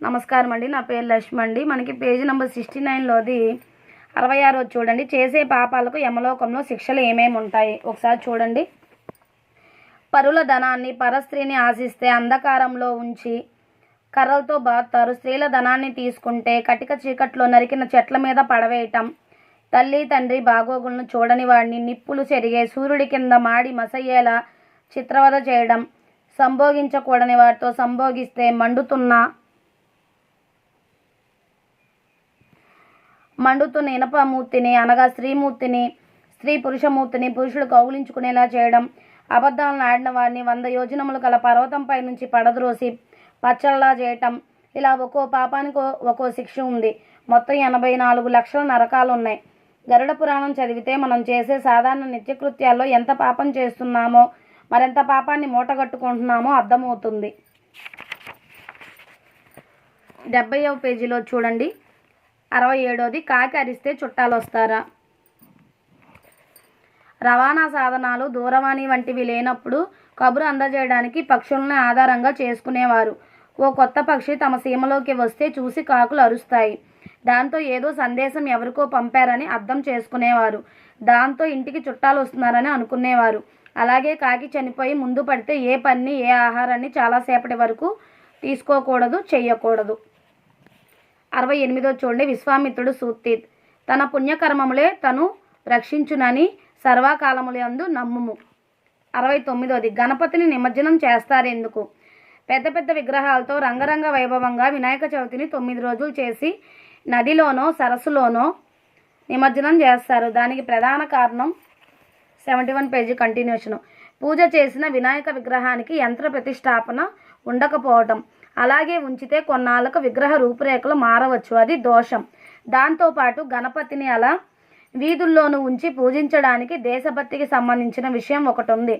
నమస్కారం అండి. నా పేరు లక్ష్మి అండి. మనకి పేజీ నెంబర్ సిక్స్టీ నైన్లోది అరవై ఆరో చూడండి. చేసే పాపాలకు యమలోకంలో శిక్షలు ఏమేమి ఉంటాయి? ఒకసారి చూడండి. పరుల ధనాన్ని పరస్త్రీని ఆశిస్తే అంధకారంలో ఉంచి కర్రలతో బాగుతారు స్త్రీల ధనాన్ని తీసుకుంటే కటిక చీకట్లో నరికిన చెట్ల మీద పడవేయటం తల్లి తండ్రి బాగోగులను చూడని వాడిని నిప్పులు చెరిగే సూర్యుడి కింద మాడి మసయ్యేలా చిత్రవద చేయడం సంభోగించకూడని వారితో సంభోగిస్తే మండుతున్న మండుతున్న ఇనపమూర్తిని అనగా స్త్రీమూర్తిని స్త్రీ పురుషమూర్తిని పురుషుడు కౌగులించుకునేలా చేయడం. అబద్ధాలను ఆడిన వారిని వంద యోజనములు గల పర్వతంపై నుంచి పడద్రోసి పచ్చళ్ళలా చేయటం. ఇలా ఒక్కో పాపానికి ఒక్కో శిక్ష ఉంది. మొత్తం ఎనభై నాలుగు లక్షల నరకాలు ఉన్నాయి గరుడ పురాణం చదివితే మనం చేసే సాధారణ నిత్యకృత్యాల్లో ఎంత పాపం చేస్తున్నామో మరెంత పాపాన్ని మూటగట్టుకుంటున్నామో అర్థమవుతుంది. డెబ్బైవ పేజీలో చూడండి. అరవై ఏడోది కాకి అరిస్తే చుట్టాలు వస్తారా రవాణా సాధనాలు దూరవాణి వంటివి లేనప్పుడు కబురు అందజేయడానికి పక్షులను ఆధారంగా చేసుకునేవారు. ఓ కొత్త పక్షి తమ సీమలోకి వస్తే చూసి కాకులు అరుస్తాయి. దాంతో ఏదో సందేశం ఎవరికో పంపారని అర్థం చేసుకునేవారు. దాంతో ఇంటికి చుట్టాలు వస్తున్నారని అనుకునేవారు. అలాగే కాకి చనిపోయి ముందు పడితే ఏ పని ఏ ఆహారాన్ని చాలాసేపటి వరకు తీసుకోకూడదు చేయకూడదు అరవై ఎనిమిదో చూడండి. విశ్వామిత్రుడు సూక్తి. తన పుణ్యకర్మములే తను రక్షించునని సర్వకాలములందు నమ్ముము. అరవై తొమ్మిదోది. గణపతిని నిమజ్జనం చేస్తారెందుకు? పెద్ద పెద్ద విగ్రహాలతో రంగరంగ వైభవంగా వినాయక చవితిని తొమ్మిది రోజులు చేసి నదిలోనో సరస్సులోనో నిమజ్జనం చేస్తారు. దానికి ప్రధాన కారణం సెవెంటీ వన్ పేజీ కంటిన్యూషన్. పూజ చేసిన వినాయక విగ్రహానికి యంత్ర ప్రతిష్టాపన ఉండకపోవటం. అలాగే ఉంచితే కొన్నాళ్ళకు విగ్రహ రూపురేఖలు మారవచ్చు. అది దోషం. దాంతోపాటు గణపతిని అలా వీధుల్లోనూ ఉంచి పూజించడానికి దేశభక్తికి సంబంధించిన విషయం ఒకటి ఉంది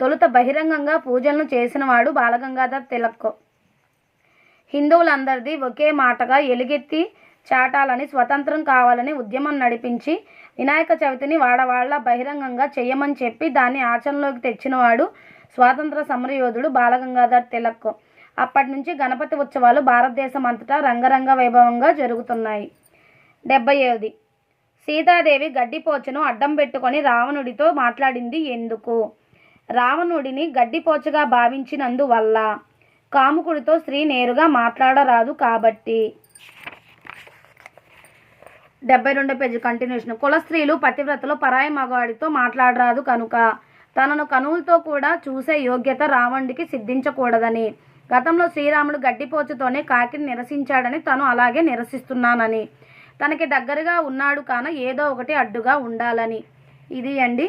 తొలుత బహిరంగంగా పూజలను చేసినవాడు బాలగంగాధర్ తిలక్. హిందువులందరిది ఒకే మాటగా ఎలుగెత్తి చాటాలని స్వతంత్రం కావాలని ఉద్యమం నడిపించి వినాయక చవితిని వాడవాళ్ళ బహిరంగంగా చేయమని చెప్పి దాన్ని ఆచరణలోకి తెచ్చినవాడు స్వాతంత్ర సమరయోధుడు బాలగంగాధర్ తిలక్. అప్పటి నుంచి గణపతి ఉత్సవాలు భారతదేశం అంతటా రంగరంగ వైభవంగా జరుగుతున్నాయి. డెబ్బై ఏది సీతాదేవి గడ్డిపోచను అడ్డం పెట్టుకొని రావణుడితో మాట్లాడింది ఎందుకు? రావణుడిని గడ్డిపోచగా భావించినందువల్ల కాముకుడితో స్త్రీ నేరుగా మాట్లాడరాదు కాబట్టి. డెబ్బై రెండో పేజీ కంటిన్యూషన్ కుల స్త్రీలు పతివ్రతలు పరాయి మగవాడితో మాట్లాడరాదు కనుక తనను కనువులతో కూడా చూసే యోగ్యత రావణుడికి సిద్ధించకూడదని. గతంలో శ్రీరాముడు గడ్డిపోచుతోనే కాకిని నిరసించాడని తను అలాగే నిరసిస్తున్నానని. తనకి దగ్గరగా ఉన్నాడు కాన ఏదో ఒకటి అడ్డుగా ఉండాలని. ఇది అండి.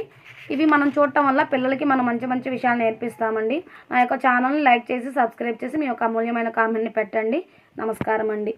ఇవి మనం చూడటం వల్ల పిల్లలకి మనం మంచి మంచి విషయాలు నేర్పిస్తామండి. నా యొక్క ఛానల్ని లైక్ చేసి సబ్స్క్రైబ్ చేసి మీ యొక్క అమూల్యమైన కామెంట్ని పెట్టండి. నమస్కారం అండి